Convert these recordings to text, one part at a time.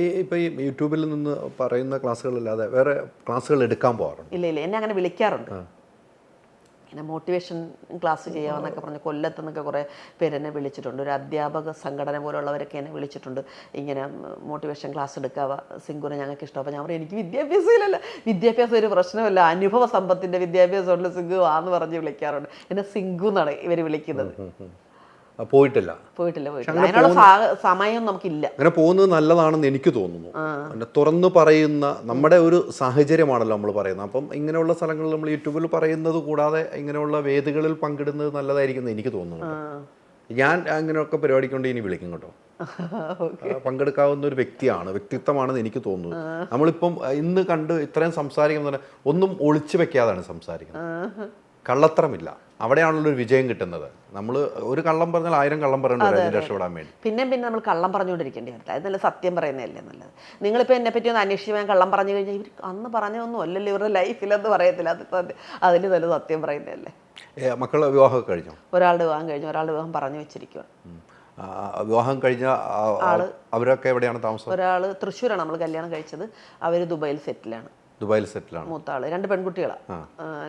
ഈ ഇപ്പോൾ ഈ യൂട്യൂബിൽ നിന്ന് പറയുന്ന ക്ലാസ്സുകളല്ലാതെ വേറെ ക്ലാസ്സുകൾ എടുക്കാൻ പോകാറുണ്ട് ഇല്ല ഇല്ല. എന്നെ അങ്ങനെ വിളിക്കാറുണ്ട്. ഇങ്ങനെ മോട്ടിവേഷൻ ക്ലാസ് ചെയ്യാമെന്നൊക്കെ പറഞ്ഞ് കൊല്ലത്ത് നിന്നൊക്കെ കുറേ പേര് എന്നെ വിളിച്ചിട്ടുണ്ട്. ഒരു അധ്യാപക സംഘടന പോലുള്ളവരൊക്കെ എന്നെ വിളിച്ചിട്ടുണ്ട്. ഇങ്ങനെ മോട്ടിവേഷൻ ക്ലാസ് എടുക്കാവ സിംഗുനെ ഞങ്ങൾക്ക് ഇഷ്ടം. അപ്പോൾ ഞാൻ പറയും എനിക്ക് വിദ്യാഭ്യാസം ഇല്ലല്ലോ. വിദ്യാഭ്യാസം ഒരു പ്രശ്നമല്ല അനുഭവ സമ്പത്തിന്റെ വിദ്യാഭ്യാസമുള്ള സിംഗു ആന്ന് പറഞ്ഞ് വിളിക്കാറുണ്ട്. എന്നെ സിംഗു എന്നാണ് ഇവർ വിളിക്കുന്നത്. പോയിട്ടില്ല. പോയിട്ടില്ല പോയിട്ടില്ല. അതിനുള്ള സമയം നമുക്കില്ല. അങ്ങനെ പോകുന്നത് നല്ലതാണെന്ന് എനിക്ക് തോന്നുന്നു. പിന്നെ തുറന്നു പറയുന്ന നമ്മുടെ ഒരു സാഹചര്യമാണല്ലോ നമ്മൾ പറയുന്നത്. അപ്പം ഇങ്ങനെയുള്ള സ്ഥലങ്ങളിൽ നമ്മൾ യൂട്യൂബിൽ പറയുന്നത് കൂടാതെ ഇങ്ങനെയുള്ള വേദികളിൽ പങ്കിടുന്നത് നല്ലതായിരിക്കും എന്ന് എനിക്ക് തോന്നുന്നു ഞാൻ അങ്ങനെയൊക്കെ പരിപാടിക്ക് കൊണ്ട് ഇനി വിളിക്കും കേട്ടോ. പങ്കെടുക്കാവുന്ന ഒരു വ്യക്തിയാണ് വ്യക്തിത്വമാണെന്ന് എനിക്ക് തോന്നുന്നു. നമ്മളിപ്പം ഇന്ന് കണ്ട് ഇത്രയും സംസാരിക്കുന്നത് ഒന്നും ഒളിച്ചു വെക്കാതാണ് സംസാരിക്കുന്നത്. കള്ളത്തരമില്ല. അവിടെയാണല്ലോ ഒരു വിജയം കിട്ടുന്നത്. നമ്മൾ ഒരു കള്ളം പറഞ്ഞാൽ ആയിരം കള്ളം പറയേണ്ടി രക്ഷപ്പെടാൻ വേണ്ടി. പിന്നെ പിന്നെ നമ്മൾ കള്ളം പറഞ്ഞുകൊണ്ടിരിക്കേണ്ടി വരില്ല അത് നല്ല സത്യം പറയുന്നതല്ലേ നല്ലത്. നിങ്ങളിപ്പോൾ എന്നെ പറ്റി ഒന്ന് അന്വേഷിച്ച് ഞാൻ കള്ളം പറഞ്ഞു കഴിഞ്ഞാൽ ഇവർ അന്ന് പറഞ്ഞൊന്നും അല്ലല്ലോ ഇവരുടെ ലൈഫിലെന്ന് പറയത്തില്ല. അത് അതിന് നല്ല സത്യം പറയുന്നതല്ലേ. മക്കളുടെ വിവാഹം കഴിഞ്ഞു? ഒരാളുടെ വിവാഹം കഴിഞ്ഞു. ഒരാളുടെ വിവാഹം പറഞ്ഞു വെച്ചിരിക്കുക വിവാഹം കഴിഞ്ഞ ആ, ആ, അവരൊക്കെ എവിടെയാണ് താമസം? ഒരാൾ തൃശ്ശൂരാണ് നമ്മൾ കല്യാണം കഴിച്ചത്. അവർ ദുബായിൽ സെറ്റിലാണ്. ദുബായിൽ സെറ്റിലാണ്. മൂത്താൾ. രണ്ട് പെൺകുട്ടികളാണ്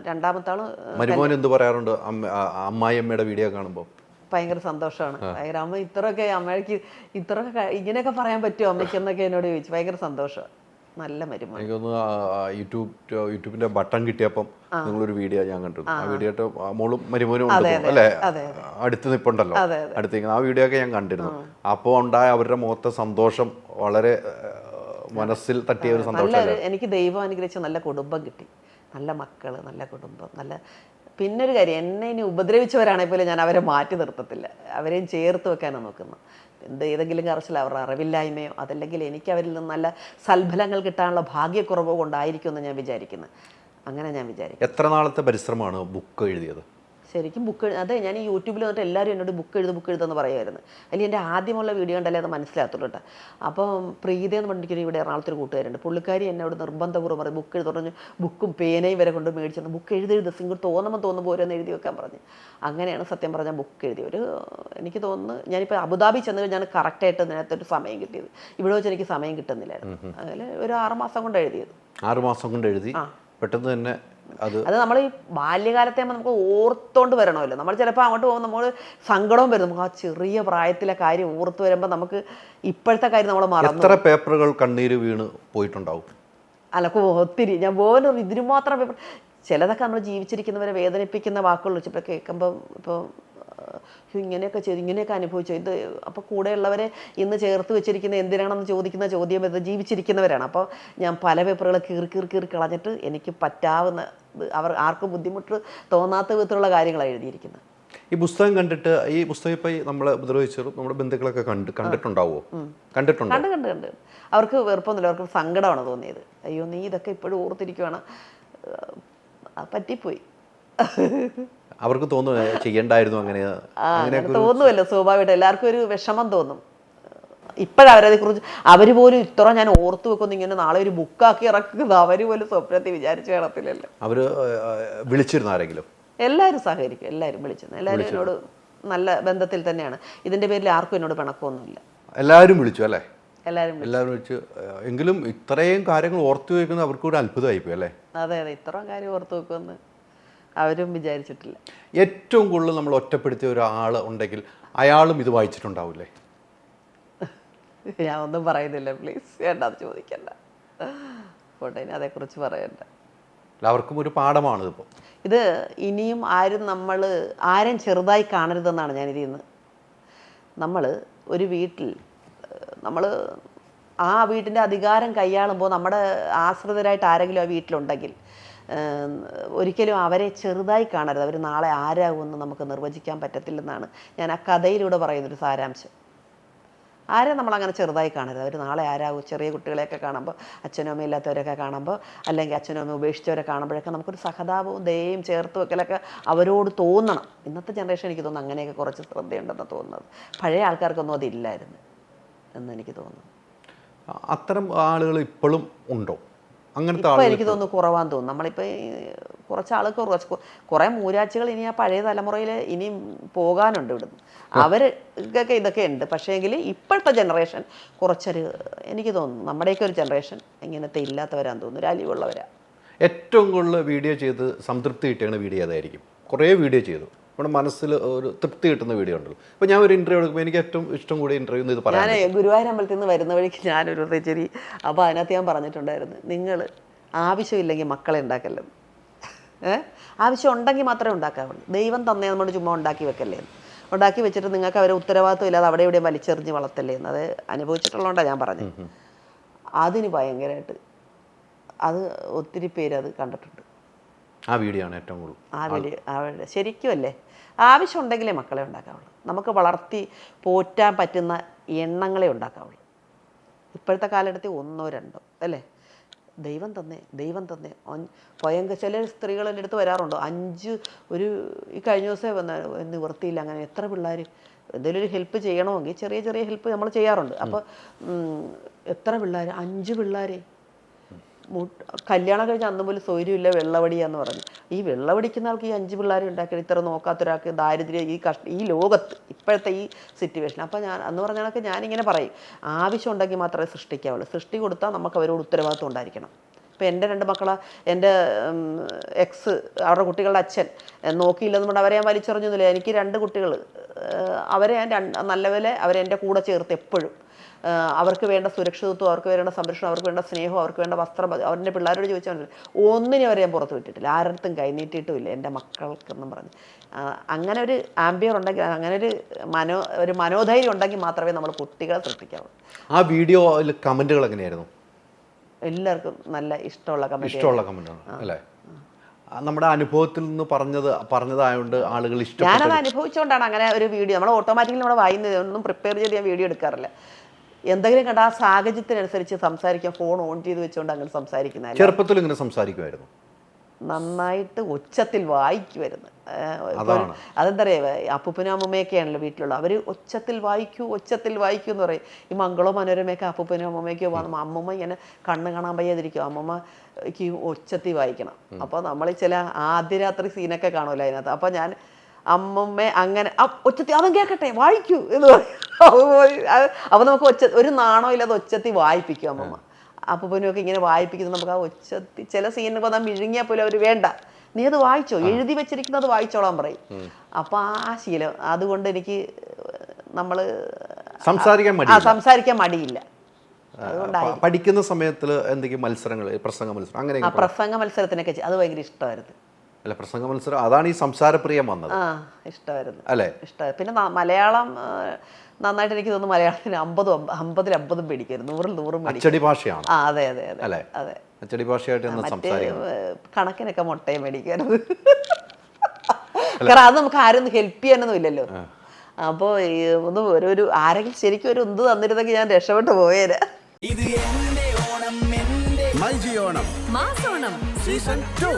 രണ്ടാമത്തെ ആൾ മരുമോൻ എന്ത് പറയാറുണ്ട്? അമ്മായി അമ്മയുടെ വീഡിയോ കാണുമ്പോൾ ഭയങ്കര സന്തോഷമാണ് ഭയങ്കര അമ്മ ഇത്രയൊക്കെ അമ്മയ്ക്ക് ഇത്രയൊക്കെ ഇങ്ങനെയൊക്കെ പറയാൻ പറ്റുമോ അമ്മയ്ക്ക് എന്നൊക്കെ എന്നോട് ചോദിച്ചു. ഭയങ്കര സന്തോഷമാണ് നല്ല മരുമോൻ. എനിക്ക് തോന്നുന്നു ആ, ആ, യൂട്യൂബ് യൂട്യൂബിന്റെ ബട്ടൺ കിട്ടിയപ്പം നിങ്ങളൊരു വീഡിയോ ഞാൻ കണ്ടു ആ. വീഡിയോ മോളും മരുമോനും അല്ലേ? അടുത്ത് നിപ്പുണ്ടല്ലോ. അടുത്ത് ആ വീഡിയോ ഒക്കെ ഞാൻ കണ്ടിരുന്നു. അപ്പോൾ ഉണ്ടായ അവരുടെ മുഖത്തെ സന്തോഷം വളരെ മനസ്സിൽ തട്ടിയ ഒരു സന്തോഷം എനിക്ക് ദൈവം അനുഗ്രഹിച്ച നല്ല കുടുംബം കിട്ടി. നല്ല മക്കൾ നല്ല കുടുംബം നല്ല പിന്നെ ഒരു കാര്യം എന്നെ ഇനി ഉപദ്രവിച്ചവരാണെങ്കിൽ പോലും ഞാൻ അവരെ മാറ്റി നിർത്തത്തില്ല. അവരെയും ചേർത്ത് വെക്കാനാണ് നോക്കുന്നത് എന്ത് ഏതെങ്കിലും കറച്ചിൽ അവരുടെ അറിവില്ലായ്മയോ അതല്ലെങ്കിൽ എനിക്ക് അവരിൽ നിന്ന് നല്ല സൽഫലങ്ങൾ കിട്ടാനുള്ള ഭാഗ്യക്കുറവോ കൊണ്ടായിരിക്കുമെന്ന് ഞാൻ വിചാരിക്കുന്നത് അങ്ങനെ ഞാൻ വിചാരിക്കും എത്ര നാളത്തെ പരിശ്രമമാണ് ബുക്ക് എഴുതിയത്? ശരിക്കും ബുക്ക് അതെ ഞാൻ ഈ യൂട്യൂബിൽ വന്നിട്ട് എല്ലാവരും എന്നോട് ബുക്ക് എഴുത് ബുക്ക് എഴുതെന്ന് പറയുമായിരുന്നു. അല്ലെങ്കിൽ എന്റെ ആദ്യമുള്ള വീഡിയോ ഉണ്ടല്ലേ അത് മനസ്സിലാകത്തുള്ളൂ കേട്ടോ. അപ്പം പ്രീതി എന്ന് പറഞ്ഞിട്ട് ഇവിടെ എറണാകുളത്തിൽ കൂട്ടുകാരുണ്ട് പുള്ളിക്കാരി എന്നോട് നിർബന്ധപൂർവം പറയും ബുക്ക് എഴുതി. പറഞ്ഞു ബുക്കും പേനയും വരെ കൊണ്ട് മേടിച്ചിരുന്നു ബുക്ക് എഴുതി എഴുതി സിംഗിൾ തോന്നുമ്പോൾ തോന്നുമ്പോൾ ഓരോന്ന് എഴുതി വെക്കാൻ പറഞ്ഞു. അങ്ങനെയാണ് സത്യം പറഞ്ഞാൽ ബുക്ക് എഴുതി. ഒരു എനിക്ക് തോന്നുന്നു ഞാനിപ്പോൾ അബുദാബി ചെന്ന് കഴിഞ്ഞാൽ കറക്റ്റായിട്ട് നേരത്തെ ഒരു സമയം കിട്ടിയത്. ഇവിടെ വെച്ച് എനിക്ക് സമയം കിട്ടുന്നില്ലായിരുന്നു. അതിൽ ഒരു ആറുമാസം കൊണ്ട് എഴുതിയത്. ആറുമാസം കൊണ്ട് എഴുതി. പെട്ടെന്ന് തന്നെ അത് നമ്മൾ ഈ ബാല്യകാലത്തെ നമുക്ക് ഓർത്തോണ്ട് വരണമല്ലോ. നമ്മൾ ചിലപ്പോൾ അങ്ങോട്ട് പോകുമ്പോൾ നമ്മൾ സങ്കടവും വരും. നമുക്ക് ആ ചെറിയ പ്രായത്തിലെ കാര്യം ഓർത്ത് വരുമ്പോൾ നമുക്ക് ഇപ്പോഴത്തെ കാര്യം നമ്മൾ മറന്നു എത്ര പേപ്പറുകൾ കണ്ണീര് വീണ് പോയിട്ടുണ്ടാവും? അല്ല ഒത്തിരി. ഞാൻ പോകുന്ന ഇതിന് മാത്രം പേപ്പർ ചിലതൊക്കെ നമ്മൾ ജീവിച്ചിരിക്കുന്നവരെ വേദനിപ്പിക്കുന്ന വാക്കുകൾ വെച്ചപ്പോൾ കേൾക്കുമ്പോൾ ഇപ്പോൾ ഇങ്ങനെയൊക്കെ ചെയ്തു ഇങ്ങനെയൊക്കെ അനുഭവിച്ചു. ഇത് അപ്പോൾ കൂടെയുള്ളവരെ ഇന്ന് ചേർത്ത് വെച്ചിരിക്കുന്ന എന്തിനാണെന്ന് ചോദിക്കുന്ന ചോദ്യം ഇത് ജീവിച്ചിരിക്കുന്നവരാണ്. അപ്പോൾ ഞാൻ പല പേപ്പറുകൾ കീറി കീറി കീറി കളഞ്ഞിട്ട് എനിക്ക് പറ്റാവുന്ന അവർ ആർക്കും ബുദ്ധിമുട്ട് തോന്നാത്ത വിധത്തിലുള്ള കാര്യങ്ങളാണ് എഴുതിയിരിക്കുന്നത്. ഈ പുസ്തകം കണ്ടിട്ട് ഈ പുസ്തകം ഇപ്പൊ നമ്മൾ നമ്മളെ ഉപദ്രവിച്ചതും നമ്മുടെ ബന്ധുക്കളൊക്കെ കണ്ട് കണ്ടിട്ടുണ്ടാവോ? കണ്ടിട്ടുണ്ട്? കണ്ട് കണ്ട് കണ്ട്. അവർക്ക് വെറുപ്പൊന്നുമില്ല അവർക്ക് സങ്കടമാണ് തോന്നിയത്. അയ്യോ നീ ഇതൊക്കെ ഇപ്പോഴും ഓർത്തിരിക്കുവാണ്. പറ്റിപ്പോയി. അവർക്ക് തോന്നുന്നു ചെയ്യണ്ടായിരുന്നു അങ്ങനെ. തോന്നുമല്ലോ സ്വാഭാവികമായിട്ട്. എല്ലാവർക്കും ഒരു വിഷമം തോന്നും. ഇപ്പോഴവരതെ കുറിച്ച് അവർ പോലും ഇത്ര ഞാൻ ഓർത്തു വെക്കുന്നു ഇങ്ങനെ നാളെ ഒരു ബുക്കാക്കി ഇറക്കുന്നത്. അവർ പോലും സ്വപ്നത്തിൽ വിചാരിച്ചു കാണത്തില്ലല്ലോ. അവർ വിളിച്ചിരുന്നു ആരെങ്കിലും? എല്ലാവരും സഹകരിക്കും. എല്ലാവരും വിളിച്ചിരുന്നു. എല്ലാവരും എന്നോട് നല്ല ബന്ധത്തിൽ തന്നെയാണ്. ഇതിന്റെ പേരിൽ ആർക്കും എന്നോട് പിണക്കമൊന്നുമില്ല. എല്ലാവരും വിളിച്ചു അല്ലേ? എല്ലാവരും. എല്ലാവരും വിളിച്ചു. എങ്കിലും ഇത്രയും കാര്യങ്ങൾ ഓർത്തു വെക്കുന്നത് അവർക്ക് ഒരു അത്ഭുതമായി പോയി അല്ലേ? അതെ അതെ. ഇത്രയും കാര്യം ഓർത്തു വെക്കുമെന്ന് അവരും വിചാരിച്ചിട്ടില്ല. ഏറ്റവും കൂടുതൽ നമ്മൾ ഒറ്റപ്പെടുത്തിയ ഒരാൾ ഉണ്ടെങ്കിൽ അയാളും ഇത് വായിച്ചിട്ടുണ്ടാവില്ലേ? ഞാൻ ഒന്നും പറയുന്നില്ല പ്ലീസ് വേണ്ട അത് ചോദിക്കണ്ട. പോട്ടെ ഇനി അതേക്കുറിച്ച് പറയണ്ട. എല്ലാവർക്കും ഒരു പാഠമാണ് ഇതിപ്പോൾ ഇത് ഇനിയും ആരും നമ്മൾ ആരും ചെറുതായി കാണരുതെന്നാണ് ഞാൻ ഇതിൽ നിന്ന് നമ്മൾ ഒരു വീട്ടിൽ നമ്മൾ ആ വീട്ടിന്റെ അധികാരം കൈയാളുമ്പോൾ നമ്മുടെ ആശ്രിതരായിട്ട് ആരെങ്കിലും ആ വീട്ടിലുണ്ടെങ്കിൽ ഒരിക്കലും അവരെ ചെറുതായി കാണരുത്. അവർ നാളെ ആരാകുമെന്ന് നമുക്ക് നിർവചിക്കാൻ പറ്റത്തില്ലെന്നാണ് ഞാൻ ആ കഥയിലൂടെ പറയുന്നൊരു സാരാംശം. ആരെ നമ്മളങ്ങനെ ചെറുതായി കാണരുത്? അവർ നാളെ ആരാകും? ചെറിയ കുട്ടികളെയൊക്കെ കാണുമ്പോൾ അച്ഛനും അമ്മ ഇല്ലാത്തവരൊക്കെ കാണുമ്പോൾ അല്ലെങ്കിൽ അച്ഛനും അമ്മയും ഉപേക്ഷിച്ചവരെ കാണുമ്പോഴൊക്കെ നമുക്കൊരു സഹതാപവും ദയയും ചേർത്ത് വെക്കലൊക്കെ അവരോട് തോന്നണം. ഇന്നത്തെ ജനറേഷൻ എനിക്ക് തോന്നുന്നു അങ്ങനെയൊക്കെ കുറച്ച് ശ്രദ്ധയുണ്ടെന്ന് തോന്നുന്നത്. പഴയ ആൾക്കാർക്കൊന്നും അതില്ലായിരുന്നു എന്ന് എനിക്ക് തോന്നുന്നു. അത്തരം ആളുകൾ ഇപ്പോഴും ഉണ്ടോ? അങ്ങനത്തെ എനിക്ക് തോന്നുന്നു കുറവാന്ന് തോന്നുന്നു. നമ്മളിപ്പോൾ കുറച്ച് ആൾക്ക് കുറച്ച് കുറേ മൂരാച്ചികൾ ഇനി ആ പഴയ തലമുറയിൽ ഇനിയും പോകാനുണ്ട് ഇവിടുന്ന്. അവർക്കൊക്കെ ഇതൊക്കെ ഉണ്ട്. പക്ഷേ എങ്കിൽ ഇപ്പോഴത്തെ ജനറേഷൻ കുറച്ചൊരു എനിക്ക് തോന്നുന്നു നമ്മുടെയൊക്കെ ഒരു ജനറേഷൻ ഇങ്ങനത്തെ ഇല്ലാത്തവരാന്ന് തോന്നുന്നു. ഒരു അലിവുള്ളവരാ. ഏറ്റവും കൂടുതൽ വീഡിയോ ചെയ്ത് സംതൃപ്തി കിട്ടിയാണ് വീഡിയോ അതായിരിക്കും. കുറേ വീഡിയോ ചെയ്തു. നമ്മുടെ മനസ്സിൽ ഒരു തൃപ്തി കിട്ടുന്ന വീഡിയോ ഉണ്ടല്ലോ. അപ്പോൾ ഞാൻ ഒരു ഇന്റർവ്യൂ എടുക്കുമ്പോൾ എനിക്ക് ഏറ്റവും ഇഷ്ടം കൂടി ഇന്റർവ്യൂ എന്ന് ഇത് പറയാം ഞാൻ ഗുരുവായൂർ അമ്പലത്തിൽ നിന്ന് വരുന്ന വഴിക്ക് ഞാനൊരു തെച്ചേരി അപ്പോൾ അതിനകത്ത് ഞാൻ പറഞ്ഞിട്ടുണ്ടായിരുന്നു നിങ്ങൾ ആവശ്യമില്ലെങ്കിൽ മക്കളെ ഉണ്ടാക്കല്ലെന്ന് ഏഹ് ആവശ്യം ഉണ്ടെങ്കിൽ മാത്രമേ ഉണ്ടാക്കാവുള്ളൂ. ദൈവം തന്നേ നമ്മുടെ ചുമ്മാ ഉണ്ടാക്കി വെക്കല്ലേ ഉണ്ടാക്കി വെച്ചിട്ട് നിങ്ങൾക്ക് അവരെ ഉത്തരവാദിത്വം ഇല്ലാതെ അവിടെ ഇവിടെ വലിച്ചെറിഞ്ഞ് വളർത്തല്ലേ എന്ന്. അത് അനുഭവിച്ചിട്ടുള്ളതുകൊണ്ടാണ് ഞാൻ പറഞ്ഞത്. അതിന് ഭയങ്കരമായിട്ട് അത് ഒത്തിരി പേര് അത് കണ്ടിട്ടുണ്ട്. ആ വീഡിയോ ആണ് ഏറ്റവും കൂടുതൽ. ആ വീഡിയോ ആ വീഡിയോ ശരിക്കും അല്ലേ? ആവശ്യം ഉണ്ടെങ്കിലേ മക്കളെ ഉണ്ടാക്കാവുള്ളൂ. നമുക്ക് വളർത്തി പോറ്റാൻ പറ്റുന്ന എണ്ണങ്ങളെ ഉണ്ടാക്കാവുള്ളൂ. ഇപ്പോഴത്തെ കാലഘട്ടത്തിൽ ഒന്നോ രണ്ടോ അല്ലേ? ദൈവം തന്നെ ദൈവം തന്നെ. സ്വയം ചില സ്ത്രീകൾ എന്റെ അടുത്ത് വരാറുണ്ട്. അഞ്ച് ഒരു ഈ കഴിഞ്ഞ ദിവസമേ വന്ന നിവൃത്തിയില്ല അങ്ങനെ എത്ര പിള്ളേർ എന്തെങ്കിലും ഒരു ഹെൽപ്പ് ചെയ്യണമെങ്കിൽ ചെറിയ ചെറിയ ഹെൽപ്പ് നമ്മൾ ചെയ്യാറുണ്ട്. അപ്പോൾ എത്ര പിള്ളേർ അഞ്ച് പിള്ളേരെ കല്യാണം കഴിഞ്ഞ അന്ന് പോലും സൗകര്യമില്ല വെള്ളവടിയാന്ന് പറഞ്ഞു. ഈ വെള്ളവടിക്കുന്ന ആൾക്ക് ഈ അഞ്ച് പിള്ളേരെ ഉണ്ടാക്കി ഇത്ര നോക്കാത്തൊരാൾക്ക് ദാരിദ്ര്യം ഈ കഷ്ട ഈ ലോകത്ത് ഇപ്പോഴത്തെ ഈ സിറ്റുവേഷൻ അപ്പോൾ ഞാൻ അന്ന് പറഞ്ഞ കണക്ക് ഞാനിങ്ങനെ പറയും. ആവശ്യം ഉണ്ടെങ്കിൽ മാത്രമേ സൃഷ്ടിക്കാവുള്ളൂ. സൃഷ്ടി കൊടുത്താൽ നമുക്ക് അവരോട് ഉത്തരവാദിത്വം ഉണ്ടായിരിക്കണം. ഇപ്പോൾ എന്റെ രണ്ട് മക്കളെ എന്റെ എക്സ് അവരുടെ കുട്ടികളുടെ അച്ഛൻ. നോക്കിയില്ലെന്ന് പറഞ്ഞാൽ അവരെ ഞാൻ വലിച്ചെറിഞ്ഞൊന്നുമില്ല. എനിക്ക് രണ്ട് കുട്ടികൾ അവരെ ഞാൻ രണ്ട് നല്ലപോലെ അവരെ എന്റെ കൂടെ ചേർത്ത് എപ്പോഴും. അവർക്ക് വേണ്ട സുരക്ഷിതത്വം അവർക്ക് വേണ്ട സംരക്ഷണം അവർക്ക് വേണ്ട സ്നേഹം അവർക്ക് വേണ്ട വസ്ത്രം അവരുടെ പിള്ളേരോട് ചോദിച്ചാൽ ഒന്നിനും അവരെ ഞാൻ പുറത്ത് വിട്ടിട്ടില്ല. ആരടുത്തും കൈനീട്ടിയിട്ടുമില്ല എന്റെ മക്കൾക്കെന്നും പറഞ്ഞ്. അങ്ങനെ ഒരു ആംബിയർ ഉണ്ടെങ്കിൽ അങ്ങനെ ഒരു മനോ ഒരു മനോധൈര്യം ഉണ്ടെങ്കിൽ മാത്രമേ നമ്മൾ കുട്ടികളെ സൃഷ്ടിക്കാവൂ ആ വീഡിയോയിൽ കമന്റുകൾ എങ്ങനെയായിരുന്നു? എല്ലാവർക്കും നല്ല ഇഷ്ടമുള്ള കമന്റ് ഇഷ്ടമുള്ള കമന്റാണ് അല്ലേ? നമ്മുടെ അനുഭവത്തിൽ നിന്ന് പറഞ്ഞത് പറഞ്ഞതായതുകൊണ്ട് ആളുകൾ ഇഷ്ടം ഞാനത് അനുഭവിച്ചുകൊണ്ടാണ് അങ്ങനെ ഒരു വീഡിയോ നമ്മൾ ഓട്ടോമാറ്റിക്കലി നമ്മൾ വായിന്ന് ഒന്നും പ്രിപ്പയർ ചെയ്ത് ഞാൻ വീഡിയോ എടുക്കാറില്ല. എന്തെങ്കിലും കണ്ട ആ സാഹചര്യത്തിനനുസരിച്ച് സംസാരിക്കാൻ ഫോൺ ഓൺ ചെയ്ത് വെച്ചുകൊണ്ട് അങ്ങനെ സംസാരിക്കുന്ന ചെറുപ്പത്തിൽ ഇങ്ങനെ സംസാരിക്കുമായിരുന്നു. നന്നായിട്ട് ഉച്ചത്തിൽ വായിക്കുമായിരുന്നു. അതെന്താ പറയുക അപ്പൂപ്പനും അമ്മൂമ്മയൊക്കെയാണല്ലോ വീട്ടിലുള്ള അവർ ഉച്ചത്തിൽ വായിക്കൂ ഉച്ചത്തിൽ വായിക്കൂ എന്ന് പറയും. ഈ മംഗളോ മനോരമയൊക്കെ അപ്പൂപ്പനും അമ്മമ്മയൊക്കെ വന്നു അമ്മമ്മ ഇങ്ങനെ കണ്ണ് കാണാൻ വയ്യാതിരിക്കും. അമ്മമ്മക്ക് ഒച്ചത്തിൽ വായിക്കണം. അപ്പോൾ നമ്മൾ ചില ആദ്യരാത്രി സീനൊക്കെ കാണുമല്ലോ അതിനകത്ത്. അപ്പോൾ ഞാൻ അമ്മമ്മ അങ്ങനെ. ഒച്ചത്തി അവൻ കേൾക്കട്ടെ വായിക്കൂ എന്ന് പറയും. അത് നമുക്ക് ഒച്ച ഒരു നാണോ ഇല്ലാതെ ഒച്ചത്തി വായിപ്പിക്കും അമ്മമ്മ. അപ്പൂപ്പനുമൊക്കെ ഇങ്ങനെ വായിപ്പിക്കുന്നത് നമുക്ക് ആ ഒച്ചത്തി ചില സീനുകൾ നാം മിഴുങ്ങിയാൽ പോലും അവർ വേണ്ട. നീ അത് വായിച്ചോ? എഴുതി വെച്ചിരിക്കുന്നത് വായിച്ചോളാൻ പറയും. അപ്പോൾ ആ ശീലം അതുകൊണ്ട് എനിക്ക് നമ്മൾ സംസാരിക്കാൻ മടി സംസാരിക്കാൻ മടിയില്ല. പഠിക്കുന്ന സമയത്തിൽ എന്തെങ്കിലും മത്സരങ്ങൾ പ്രസംഗ മത്സരം അങ്ങനെ പ്രസംഗ മത്സരത്തിനൊക്കെ അത് ഭയങ്കര ഇഷ്ടമായിരുന്നു. അല്ല പ്രസംഗ മത്സരം അതാണ് ഈ സംസാരപ്രിയം വന്നത്. ആ ഇഷ്ടമായിരുന്നു. അല്ലേ? ഇഷ്ടമായി പിന്നെ ന- മലയാളം ആ, നന്നായിട്ട് എനിക്ക് തോന്നുന്നു മലയാളത്തിന് അമ്പതും അമ്പ- അമ്പതിൽ അമ്പതും മേടിക്കുമായിരുന്നു നൂറിൽ നൂറും അച്ചടി ഭാഷയാണ്. ആ അതെ അതെ അതെ. അല്ലേ? അതെ. അച്ചടി ഭാഷയായിട്ട് എന്ന് മറ്റേ സംസാരിക്കണം ഏഹ്, കണക്കിനൊക്കെ മുട്ടയും മേടിക്കാനത് കാരണം അത് നമുക്ക് ആരും ഹെൽപ്പ് ചെയ്യാനൊന്നും ഇല്ലല്ലോ. അപ്പോൾ ഒന്ന് ഒരു ഒരു ആരെങ്കിലും ശരിക്കും ഒരു ഒന്ന് തന്നിരുന്നെങ്കിൽ ഞാൻ രക്ഷപ്പെട്ടു പോയേനെ. ഇത് എന്റെ ഓണം എന്റെ മൈജി ഓണം മാസോണം. Season two